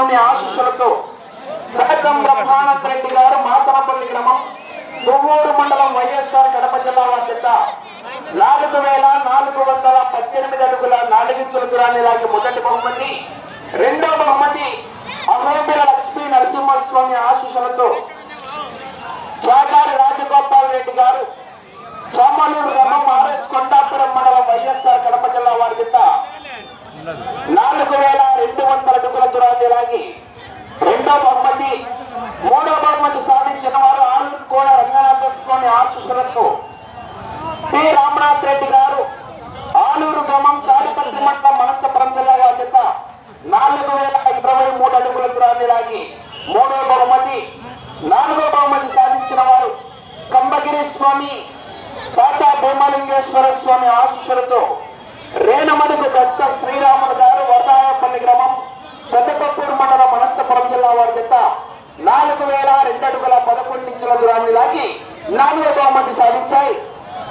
స్వామి ఆశీస్సులతో సహకం బ్రహ్మానంద రెడ్డి గారు మాసనపల్లి గ్రామం దువ్వూరు మండలం వైఎస్ఆర్ కడప జిల్లా వారి నాలుగు వేల నాలుగు వందల పద్దెనిమిది అడుగుల నాలుగించుల దూరాన్ని లాగి మొదటి బహుమతి రెండో బహుమతి అమోబిల లక్ష్మీ నరసింహస్వామి ఆశీస్సులతో చాటారి రాజగోపాల్ రెడ్డి గారు సోమలూరు గ్రామం ఆర్ఎస్ కొండాపురం మండలం వైఎస్ఆర్ కడప జిల్లా వారి చేత నాలుగు వేల రెండు వందల అడుగుల దూరాన్ని లాగి రెండో బహుమతి మూడో బహుమతి సాధించిన వారు ఆలూరు రంగనాథ స్వామి పి రామనాథ్ రెడ్డి గారు ఆలూరు గ్రామం తాడిపత్రి మండలం అనంతపురం జిల్లా చేత నాలుగు వేల ఇరవై మూడు అడుగుల దూరాన్ని లాగి మూడో బహుమతి నాలుగో బహుమతి సాధించిన వారు కంబగిరి స్వామి తాత భూమలింగేశ్వర స్వామి ఆశీస్సులతో రేణమడుగు దత్త శ్రీరాములు ఇంచుల దూరాన్ని లాగి నాలుగో బహుమతి సాధించాయి.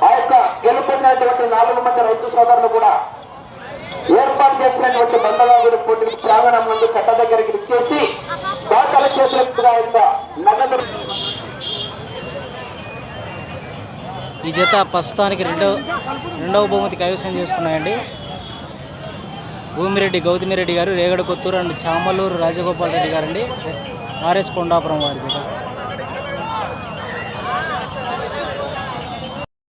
ఆ యొక్క గెలుపొందినటువంటి నాలుగు మంది రైతు సోదరులు కూడా ఏర్పాటు చేసినటువంటి బండలాగుడి పోటీ ప్రాంగణం ముందు కట్ట దగ్గరికి ఇచ్చేసి దాతల చేతులుగా నగదు ఈ జత ప్రస్తుతానికి రెండవ రెండవ బహుమతి కైవసం చేసుకున్నాయండి. భూమిరెడ్డి గౌతమిరెడ్డి గారు రేగడ కొత్తూరు అండ్ చామలూరు రాజగోపాల్ రెడ్డి గారండి. ఆర్ఎస్ కొండాపురం వారి జత.